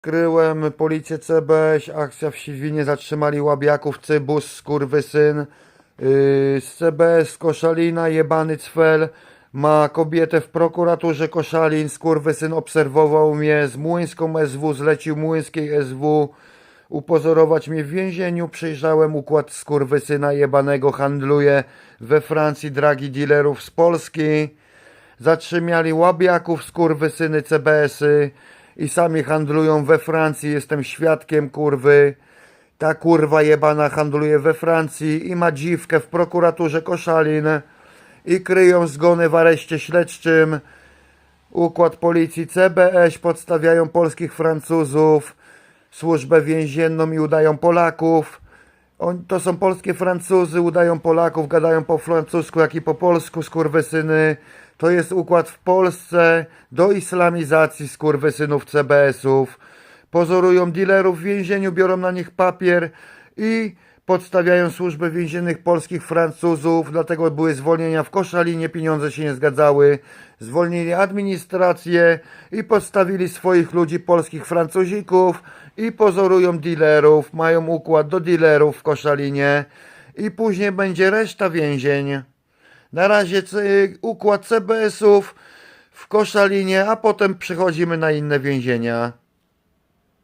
Kryłem policję CBŚ, akcja w Siwinie, zatrzymali łabiaków, cybus, skurwysyn. Yy, z CBS Koszalina, jebany cfel, ma kobietę w prokuraturze Koszalin, skurwysyn obserwował mnie, z Młyńską SW, zlecił Młyńskiej SW upozorować mnie w więzieniu, przyjrzałem układ skurwysyna jebanego, handluje we Francji dragi dealerów z Polski. Zatrzymiali łabiaków, skurwysyny CBS-y i sami handlują we Francji. Jestem świadkiem kurwy. Ta kurwa jebana handluje we Francji i ma dziwkę w prokuraturze Koszalin i kryją zgony w areszcie śledczym. Układ policji CBS podstawiają polskich Francuzów, służbę więzienną i udają Polaków. On, to są polskie Francuzy, udają Polaków, gadają po francusku, jak i po polsku, skurwysyny. To jest układ w Polsce do islamizacji skurwysynów CBS-ów. Pozorują dealerów w więzieniu, biorą na nich papier i podstawiają służbę więziennych polskich Francuzów. Dlatego były zwolnienia w Koszalinie, pieniądze się nie zgadzały. Zwolnili administrację i podstawili swoich ludzi, polskich Francuzików i pozorują dealerów. Mają układ do dealerów w Koszalinie i później będzie reszta więzień. Na razie układ CBS-ów w Koszalinie, a potem przechodzimy na inne więzienia.